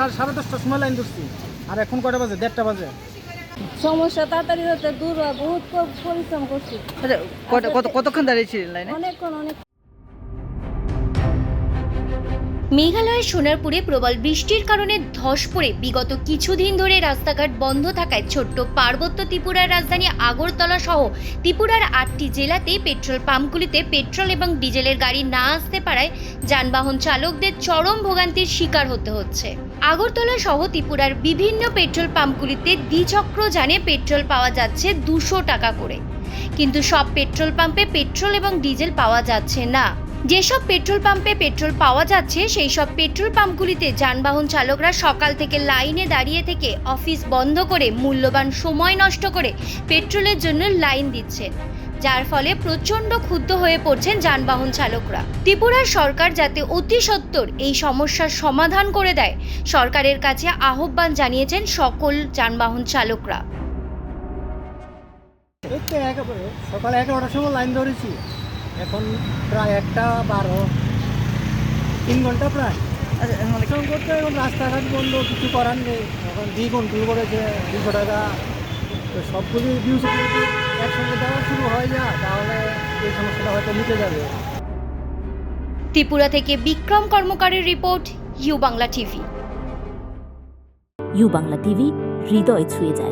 সাড়ে সাড়ে দশটার সময় লাইন ধরছি। আর এখন কটা বাজে? দেড়টা বাজে। সমস্যা তাড়াতাড়ি হতে দূর হয় বহুত পরিশ্রম করছি। আচ্ছা কত কত কতক্ষণ দাঁড়িয়েছিলেন লাইনে? অনেকক্ষণ অনেক মেঘালয়ের সোনারপুরে প্রবল বৃষ্টির কারণে ধস পড়ে। বিগত কিছুদিন ধরে রাস্তাঘাট বন্ধ থাকায় ছোট্ট পার্বত্য ত্রিপুরার রাজধানী আগরতলা সহ ত্রিপুরার আটটি জেলাতে পেট্রোল পাম্পগুলিতে পেট্রোল এবং ডিজেলের গাড়ি না আসতে পারায় যানবাহন চালকদের চরম ভোগান্তির শিকার হতে হচ্ছে। আগরতলা সহ ত্রিপুরার বিভিন্ন পেট্রোল পাম্পগুলিতে দ্বিচক্র যানে পেট্রোল পাওয়া যাচ্ছে দুশো টাকা করে। কিন্তু সব পেট্রোল পাম্পে পেট্রোল এবং ডিজেল পাওয়া যাচ্ছে না। যেসব পেট্রোল পাম্পে পেট্রোল পাওয়া যাচ্ছে সেই সব পেট্রোল পাম্পগুলিতে যানবাহন চালকরা সকাল থেকে লাইনে দাঁড়িয়ে থেকে অফিস বন্ধ করে মূল্যবান সময় নষ্ট করে পেট্রোলের জন্য লাইন দিচ্ছেন যার ফলে প্রচণ্ড ক্ষুব্ধ হয়ে পড়ছেন যানবাহন চালকরা। ত্রিপুরার সরকার যাতে অতি সত্বর এই সমস্যার সমাধান করে দেয়, সরকারের কাছে আহ্বান জানিয়েছেন সকল যানবাহন চালকরা। সকাল এগারোটার সময় লাইন ধরেছি। এখন প্রায় একটা বারো তিন ঘণ্টা প্রায়। আচ্ছা এখন করতে এখন রাস্তাঘাট বন্ধ কিছু করার নেই। এখন দ্বিগুণ টুল করেছে দুশো টাকা তো সবগুলি দুশো যদি একসঙ্গে দেওয়া শুরু হয়ে যায় তাহলে এই সমস্যাটা হয়তো মিটে যাবে। ত্রিপুরা থেকে Bikram কর্মকারের report U Bangla TV. U Bangla TV হৃদয় ছুঁয়ে যায়।